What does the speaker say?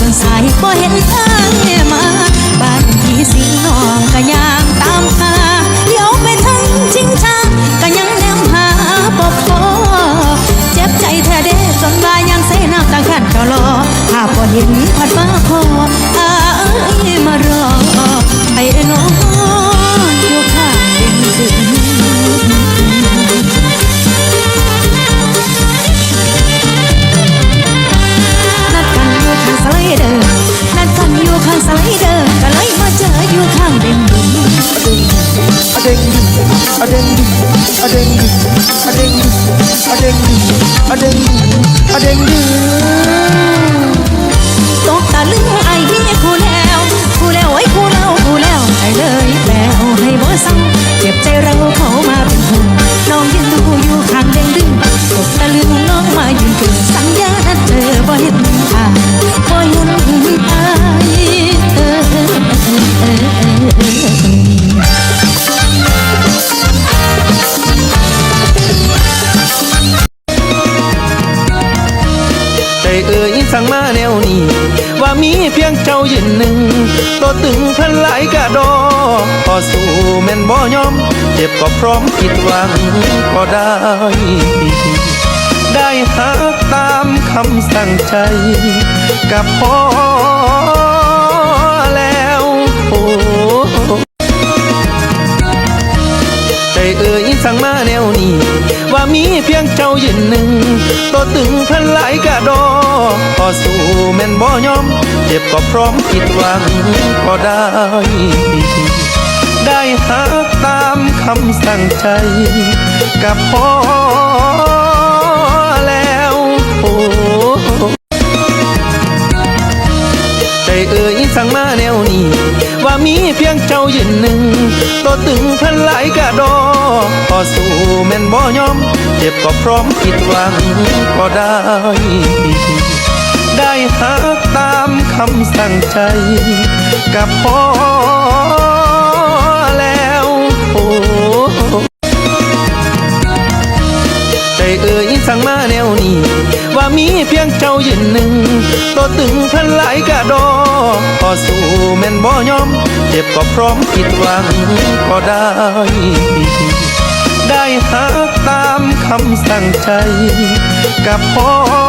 จนสายบ่เห็นทางมาบ้านพี่สิงน้องก็ย่างตามหาเดี๋ยวไปทั้งชิงช้าก็ยังแนมหาบ่พอเจ็บใจแท้เด้จนว่ายังเสน้ำตาขันก็รอหาบ่เห็นพัดมาพออายมารอ กันอยู่ข้างสไลเดอร์ก็เลยมาเจออยู่ข้างเด่นดุมอะเด้งดึงอะเด้งดึงอะเด้งดึงอะเด้งดึงอะเด้งดึงอะเด้งดึงอะเด้งดึง ใจเอ่ยสั่งมาแนวนี้ ว่ามีเพียงเจ้ายืนหนึ่งตัวตึงพันหลายกะดอพอสู้แม่นบ่ยอม เจ็บก็พร้อมผิดหวังก็ได้ ได้หาตามคำสั่งใจกับพ่อ ว่ามีเพียงเจ้ายืนหนึ่งตัวตึงพันหลายกะดอพอสู้แม่นบ่ยอม เจ็บก็พร้อมผิดหวังก็ได้ ได้หักตามคำสั่งใจ กับพ่อแล้วโอ้ใจเอ่ยสั่งมาแนวนี้ ว่ามีเพียงเจ้ายืนหนึ่งตัวตึง สู้แม่นบ่ยอม เจ็บก็พร้อมผิดหวังก็ได้ ได้หักตามคำสั่งใจ กับพ่อแล้วโอ้ใจเอ่ยสั่งมาแนวนี้ ว่ามีเพียงเจ้ายืนหนึ่งตัวตึงพันหลายกะดอพอสู้แม่นบ่ยอม เจ็บก็พร้อมผิดหวังก็ได้ ได้หักตามคำสั่งใจ กับพ่อ